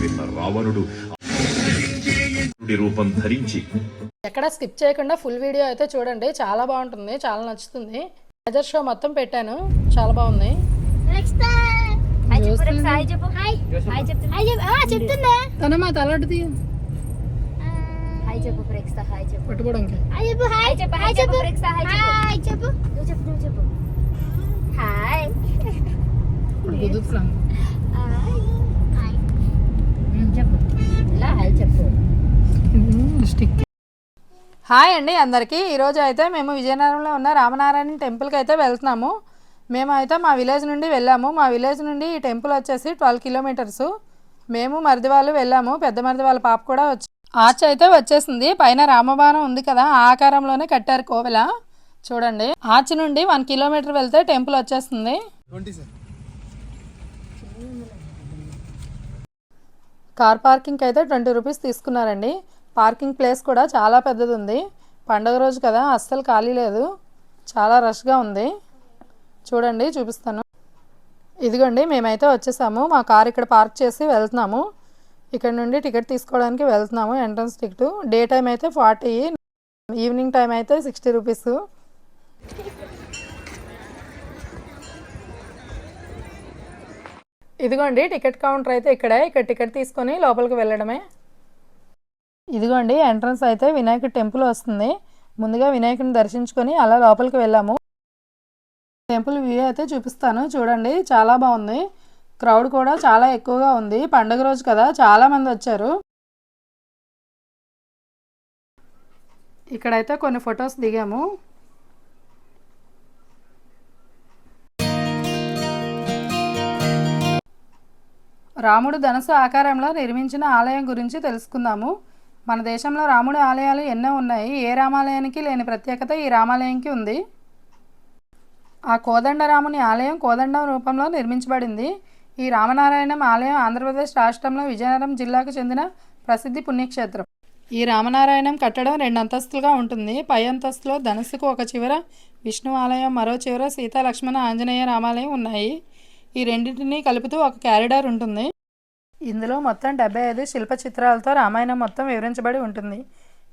విన్న రావణుడు రూపం ధరించి. ఎక్కడ స్కిప్ చేయకుండా ఫుల్ వీడియో అయితే చూడండి. చాలా బాగుంటుంది. చాలా నచ్చుతుంది. మేజర్ షో మొత్తం పెట్టాను. చాలా బాగుంది. నెక్స్ట్ హాయ్ చెప్పు హాయ్ చెప్పు. హాయ్ హాయ్ చెప్తున్నా. హాయ్ చెప్పు. హాయ్ చెప్పు ప్రేక్ష హాయ్ చెప్పు. పట్టుకోవడానికి. హాయ్ చెప్పు. హాయ్ చెప్పు హాయ్ చెప్పు ప్రేక్ష హాయ్ చెప్పు హాయ్ చెప్పు. నువ్వు చెప్పు నువ్వు చెప్పు. హాయ్ కుదురుతున్నాను హాయ్ హాయ్ చెప్పు ఇలా హాయ్ చెప్పు స్టిక్ హాయ్ అండి అందరికీ. ఈరోజు అయితే మేము విజయనగరంలో ఉన్న రామనారాయణ టెంపుల్కి అయితే వెళ్తున్నాము. మేము అయితే మా విలేజ్ నుండి వెళ్ళాము. మా విలేజ్ నుండి ఈ టెంపుల్ వచ్చేసి ట్వెల్వ్ కిలోమీటర్స్ మేము మరిది వాళ్ళు వెళ్ళాము. పెద్ద మరిది వాళ్ళ పాప కూడా వచ్చి ఆర్చ్ అయితే వచ్చేసింది. పైన రామబాణం ఉంది కదా ఆ ఆకారంలోనే కట్టారు కోవెల. చూడండి. ఆర్చ్ నుండి వన్ కిలోమీటర్ వెళ్తే టెంపుల్ వచ్చేస్తుంది. కార్ పార్కింగ్ అయితే ట్వంటీ రూపీస్ తీసుకున్నారండి. పార్కింగ్ ప్లేస్ కూడా చాలా పెద్దది ఉంది పండగ రోజు కదా అస్సలు ఖాళీ లేదు. చాలా రష్గా ఉంది. చూడండి చూపిస్తాను. ఇదిగోండి మేమైతే వచ్చేసాము. మా కార్ ఇక్కడ పార్క్ చేసి వెళ్తున్నాము. ఇక్కడ నుండి టికెట్ తీసుకోవడానికి వెళ్తున్నాము ఎంట్రన్స్ టికెట్. డే టైం అయితే ఫార్టీ ఈవినింగ్ టైం అయితే సిక్స్టీ రూపీస్. ఇదిగోండి టికెట్ కౌంటర్ అయితే ఇక్కడే. ఇక్కడ టికెట్ తీసుకొని లోపలికి వెళ్ళడమే. ఇదిగోండి ఎంట్రన్స్ అయితే వినాయకుడి టెంపుల్ వస్తుంది. ముందుగా వినాయకుడిని దర్శించుకొని అలా లోపలికి వెళ్ళాము. టెంపుల్ వ్యూ అయితే చూపిస్తాను. చూడండి చాలా బాగుంది. క్రౌడ్ కూడా చాలా ఎక్కువగా ఉంది. పండుగ రోజు కదా చాలామంది వచ్చారు. ఇక్కడైతే కొన్ని ఫొటోస్ దిగాము. రాముడు ధనుసు ఆకారంలో నిర్మించిన ఆలయం గురించి తెలుసుకుందాము. మన దేశంలో రాముడి ఆలయాలు ఎన్నో ఉన్నాయి. ఏ రామాలయానికి లేని ప్రత్యేకత ఈ రామాలయంకి ఉంది. ఆ కోదండరాముని ఆలయం కోదండం రూపంలో నిర్మించబడింది. ఈ రామనారాయణం ఆలయం ఆంధ్రప్రదేశ్ రాష్ట్రంలో విజయనగరం జిల్లాకు చెందిన ప్రసిద్ధి పుణ్యక్షేత్రం. ఈ రామనారాయణం కట్టడం రెండు అంతస్తులుగా ఉంటుంది. పై అంతస్తులో ధనుసుకు ఒక చివర విష్ణు ఆలయం మరో చివర సీతాలక్ష్మణ ఆంజనేయ రామాలయం ఉన్నాయి. ఈ రెండింటినీ కలుపుతూ ఒక క్యారిడార్ ఉంటుంది. ఇందులో మొత్తం డెబ్బై ఐదు శిల్ప చిత్రాలతో రామాయణం మొత్తం వివరించబడి ఉంటుంది.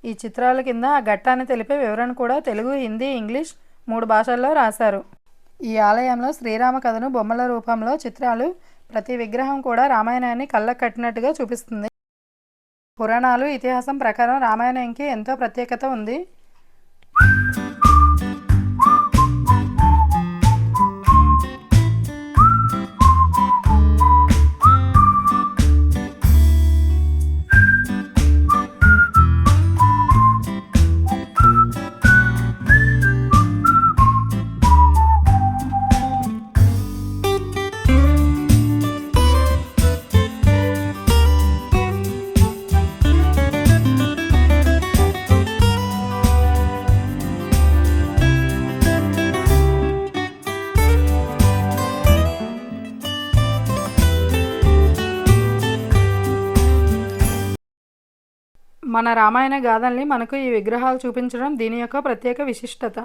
ఈ చిత్రాల కింద ఆ ఘట్టాన్ని తెలిపే వివరణ కూడా తెలుగు హిందీ ఇంగ్లీష్ మూడు భాషల్లో రాశారు. ఈ ఆలయంలో శ్రీరామ కథను బొమ్మల రూపంలో చిత్రాలు ప్రతి విగ్రహం కూడా రామాయణాన్ని కళ్ళకు కట్టినట్టుగా చూపిస్తుంది. పురాణాలు ఇతిహాసం ప్రకారం రామాయణంకి ఎంతో ప్రత్యేకత ఉంది. మన రామాయణ గాథల్ని మనకు ఈ విగ్రహాలు చూపించడం దీని యొక్క ప్రత్యేక విశిష్టత.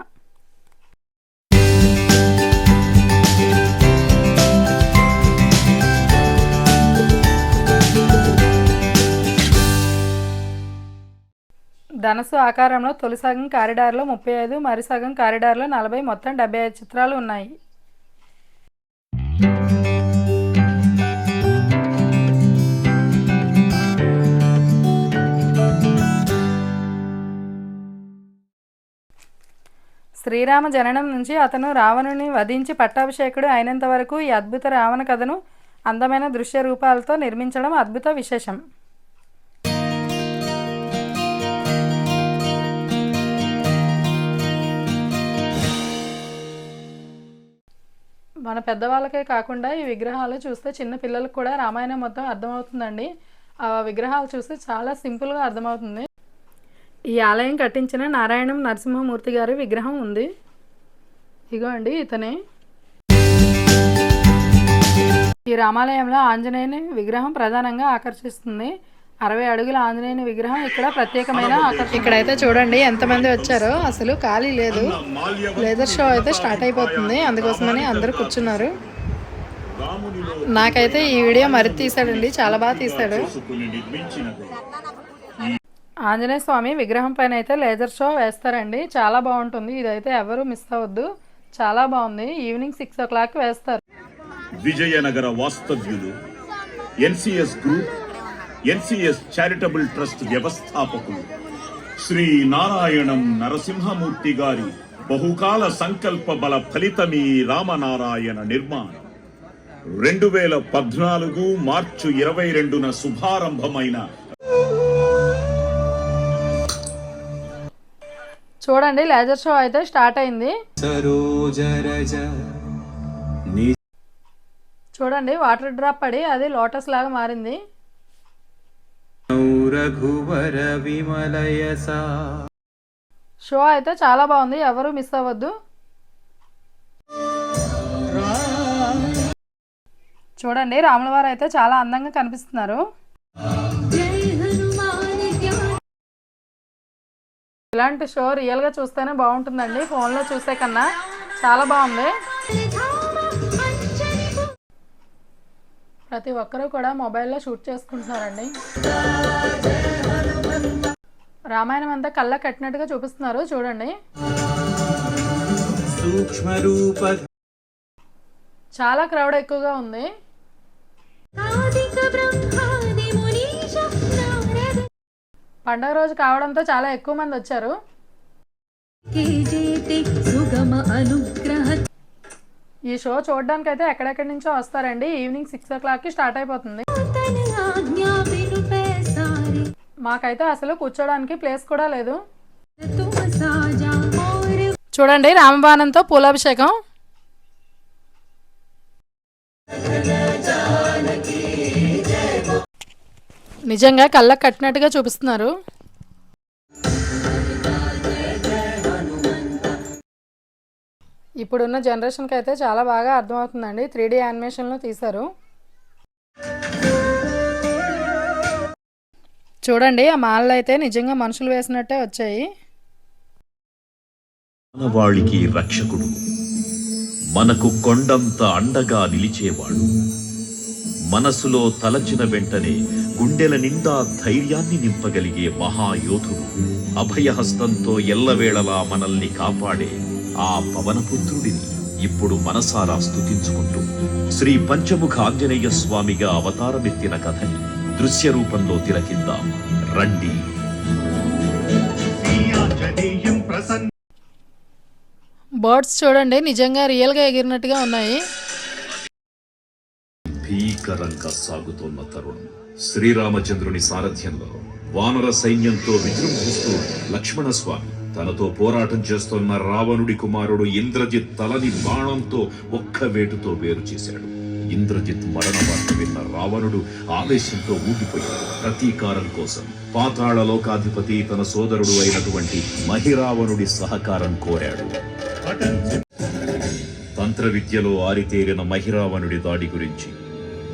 ధనస్సు ఆకారంలో తొలి సగం కారిడార్లో ముప్పై ఐదు మరి సగం కారిడార్లో నలభై మొత్తం డెబ్బై ఐదు చిత్రాలు ఉన్నాయి. శ్రీరామ జననం నుంచి అతను రావణుని వధించి పట్టాభిషేకుడు అయినంత వరకు ఈ అద్భుత రావణ కథను అందమైన దృశ్య రూపాలతో నిర్మించడం అద్భుత విశేషం. మన పెద్దవాళ్ళకే కాకుండా ఈ విగ్రహాలు చూస్తే చిన్న పిల్లలకు కూడా రామాయణం మొత్తం అర్థమవుతుందండి. ఆ విగ్రహాలు చూస్తే చాలా సింపుల్గా అర్థమవుతుంది. ఈ ఆలయం కట్టించిన నారాయణం నరసింహమూర్తి గారి విగ్రహం ఉంది. ఇగో అండి ఇతనే. ఈ రామాలయంలో ఆంజనేయుని విగ్రహం ప్రధానంగా ఆకర్షిస్తుంది. అరవై అడుగుల ఆంజనేయుని విగ్రహం ఇక్కడ ప్రత్యేకమైన ఇక్కడైతే చూడండి ఎంతమంది వచ్చారో. అసలు ఖాళీ లేదు. లేదర్ షో అయితే స్టార్ట్ అయిపోతుంది. అందుకోసమని అందరూ కూర్చున్నారు. నాకైతే ఈ వీడియో మరి తీసాడండి చాలా బాగా తీశాడు. ఆంజనేయ స్వామి విగ్రహం పైన అయితే లేజర్ షో వేస్తారండి. చాలా బాగుంటుంది. ఇదైతే ఎవరు మిస్ అవ్వద్దు. చాలా బాగుంది. ఈవినింగ్ సిక్స్ ఓ క్లాక్ వేస్తారు. విజయనగర వాస్తవ్యులు NCS group NCS charitable trust వ్యవస్థాపకులు శ్రీ నారాయణం నరసింహమూర్తి గారి బహుకాల సంకల్ప బల ఫలితమీ రామనారాయణ నిర్మాణం. రెండు వేల పద్నాలుగు మార్చి ఇరవై రెండున శుభారంభమైన చూడండి లేజర్ షో అయితే స్టార్ట్ అయింది. చూడండి వాటర్ డ్రాప్ పడి అది లోటస్ లాగా మారింది. రఘువర విమలయసా షో అయితే చాలా బాగుంది ఎవరు మిస్ అవ్వద్దు. చూడండి రాముల వారు అయితే చాలా అందంగా కనిపిస్తున్నారు. ఇలాంటి షో రియల్గా చూస్తేనే బాగుంటుందండి. ఫోన్లో చూసే కన్నా చాలా బాగుంది. ప్రతి ఒక్కరూ కూడా మొబైల్లో షూట్ చేసుకుంటున్నారండి. రామాయణం అంతా కళ్ళ కట్టినట్టుగా చూపిస్తున్నారు. చూడండి. సూక్ష్మ రూప చాలా క్రౌడ్ ఎక్కువగా ఉంది. పండగ రోజు కావడంతో చాలా ఎక్కువ మంది వచ్చారు. ఈ షో చూడడానికి అయితే ఎక్కడెక్కడి నుంచో వస్తారండి. ఈవినింగ్ సిక్స్ ఓ క్లాక్కి స్టార్ట్ అయిపోతుంది. మాకైతే అసలు కూర్చోడానికి ప్లేస్ కూడా లేదు. చూడండి రామబాణంతో పూలాభిషేకం. నిజంగా కళ్ళకు కట్టినట్టుగా చూపిస్తున్నారు. ఇప్పుడున్న జనరేషన్కి అయితే చాలా బాగా అర్థమవుతుందండి. త్రీ డీ యానిమేషన్లో తీశారు. చూడండి ఆ మాలలు అయితే నిజంగా మనుషులు వేసినట్టే వచ్చాయి. రక్షకుడు. మనకు కొండంత అండగా నిలిచేవాడు. మనసులో తలచిన వెంటనే గుండెల నిండా ధైర్యాన్ని నింపగలిగే మహాయోధుడు. అభయహస్తంతో ఎల్లవేళలా మనల్ని కాపాడే ఆ పవనపుత్రుడిని ఇప్పుడు మనసారా స్తుతించుకుంటూ శ్రీ పంచముఖ ఆంజనేయ స్వామిగా అవతారమెత్తిన కథని దృశ్య రూపంలో తిలకిద్దాం. రండి. బర్డ్స్ చూడండి నిజంగా రియల్గా ఎగిరినట్టుగా ఉన్నాయి. భీకరంగా సాగుతోన్న తరుణం. శ్రీరామచంద్రుని సారథ్యంలో వానర సైన్యంతో విజృంభిస్తూ లక్ష్మణస్వామి తనతో పోరాటం చేస్తున్న రావణుడి కుమారుడు ఇంద్రజిత్ తలని బాణంతో ఒక్క వేటుతో వేరు చేశాడు. ఇంద్రజిత్ మరణ వార్త విన్న రావణుడు ఆవేశంతో ఊగిపోయాడు. ప్రతీకారం కోసం పాతాళ లోకాధిపతి తన సోదరుడు అయినటువంటి మహిరావణుడి సహకారం కోరాడు. తంత్ర విద్యలో ఆరితేరిన మహిరావణుడి దాడి గురించి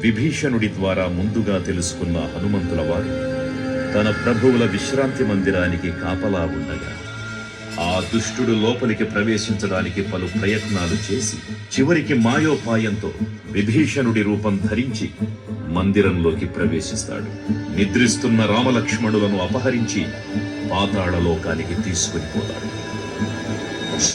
విభీషణుడి ద్వారా ముందుగా తెలుసుకున్న హనుమంతుల వారు తన ప్రభువుల విశ్రాంతి మందిరానికి కాపలా ఉండగా ఆ దుష్టుడు లోపలికి ప్రవేశించడానికి పలు ప్రయత్నాలు చేసి చివరికి మాయోపాయంతో విభీషణుడి రూపం ధరించి మందిరంలోకి ప్రవేశిస్తాడు. నిద్రిస్తున్న రామలక్ష్మణులను అపహరించి పాతాళలోకానికి తీసుకుని పోతాడు.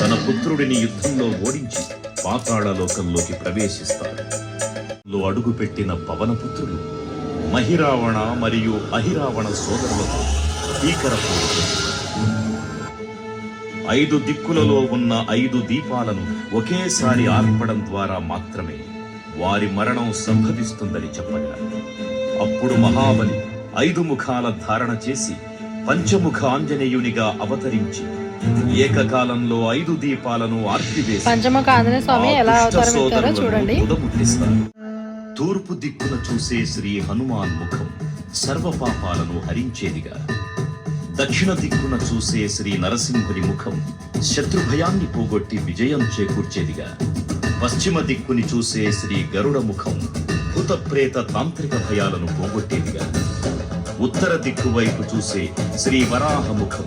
తన పుత్రుడిని యుద్ధంలో ఓడించి పాతాళలోకంలోకి ప్రవేశిస్తాడు. అడుగుపెట్టిన పవనపుత్రులు మహిరావణ మరియు అహిరావణ సోదరులతో భీకర ఐదు దిక్కులలో ఉన్న ఐదు దీపాలను ఒకేసారి ఆర్పడం ద్వారా మాత్రమే వారి మరణం సంభవిస్తుందని చెప్పగలరు. అప్పుడు మహాబలి ఐదు ముఖాల ధారణ చేసి పంచముఖ ఆంజనేయునిగా అవతరించి ఏకకాలంలో ఐదు దీపాలను ఆర్పివేసి పంచముఖ ఆంజనేయ స్వామి ఎలా ఆ దుష్ట అవతారం ఎత్తారో సోదరులను చూడండి. తూర్పు దిక్కున చూసే శ్రీ హనుమాన్ ముఖం సర్వ పాపాలను హరించేదిగా. దక్షిణ దిక్కున చూసే శ్రీ నరసింహుని ముఖం శత్రుభయాన్ని పోగొట్టి విజయం చేకూర్చేదిగా. పశ్చిమ దిక్కుని చూసే శ్రీ గరుడ ముఖం భూత ప్రేత తాంత్రిక భయాలను పోగొట్టేదిగా. ఉత్తర దిక్కు వైపు చూసే శ్రీ వరాహ ముఖం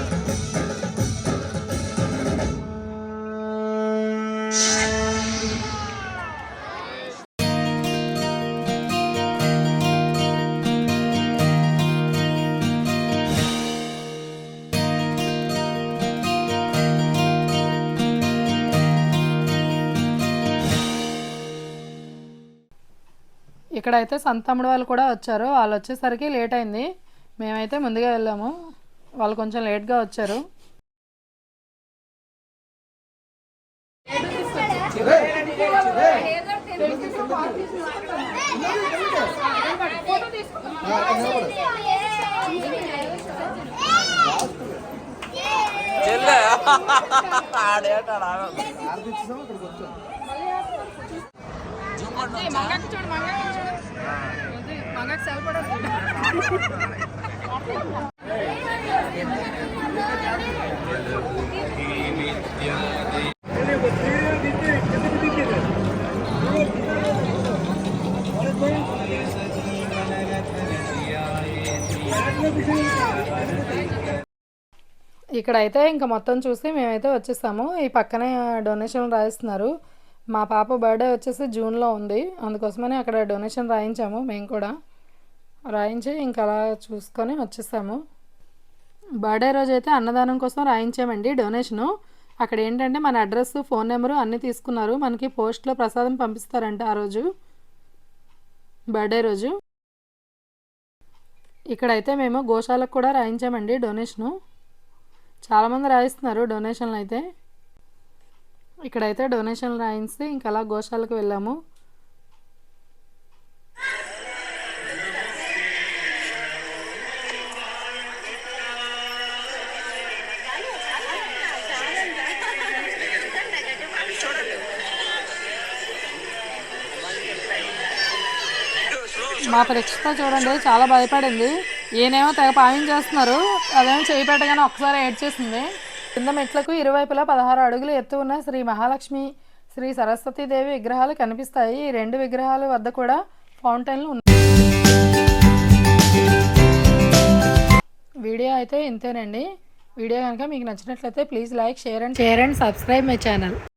ఇక్కడైతే సంతమ్ముడు వాళ్ళు కూడా వచ్చారు. వాళ్ళు వచ్చేసరికి లేట్ అయింది. మేమైతే ముందుగా వెళ్ళాము. వాళ్ళు కొంచెం లేట్గా వచ్చారు. ఇక్కడైతే ఇంకా మొత్తం చూసి మేమైతే వచ్చేస్తాము. ఈ పక్కనే డొనేషన్ రాయిస్తున్నారు. మా పాప బర్త్డే వచ్చేసి జూన్లో ఉంది. అందుకోసమని అక్కడ డొనేషన్ రాయించాము మేము కూడా. రాయించి ఇంకా అలా చూసుకొని వచ్చేసాము. బర్త్డే రోజు అయితే అన్నదానం కోసం రాయించామండి డొనేషను. అక్కడ ఏంటంటే మన అడ్రస్ ఫోన్ నెంబరు అన్నీ తీసుకున్నారు. మనకి పోస్ట్లో ప్రసాదం పంపిస్తారంట ఆ రోజు. బర్త్డే రోజు. ఇక్కడైతే మేము గోశాలకు కూడా రాయించామండి డొనేషను. చాలామంది రాయిస్తున్నారు డొనేషన్లు అయితే ఇక్కడైతే డొనేషన్లు రాయించి ఇంకా అలా గోశాలకు వెళ్ళాము. మా పరీక్షతో చూడండి చాలా భయపడింది. ఈయనేమో తెగ పావించేస్తున్నారు అదేమో చేయి పెట్టగానే ఒకసారి ఏడ్చేసింది. కింద మెట్లకు ఇరువైపులా పదహారు అడుగులు ఎత్తు ఉన్న శ్రీ మహాలక్ష్మి శ్రీ సరస్వతీదేవి విగ్రహాలు కనిపిస్తాయి. ఈ రెండు విగ్రహాల వద్ద కూడా ఫౌంటైన్లు ఉన్నాయి. వీడియో అయితే ఇంతేనండి. వీడియో కనుక మీకు నచ్చినట్లయితే please like share and share and subscribe my channel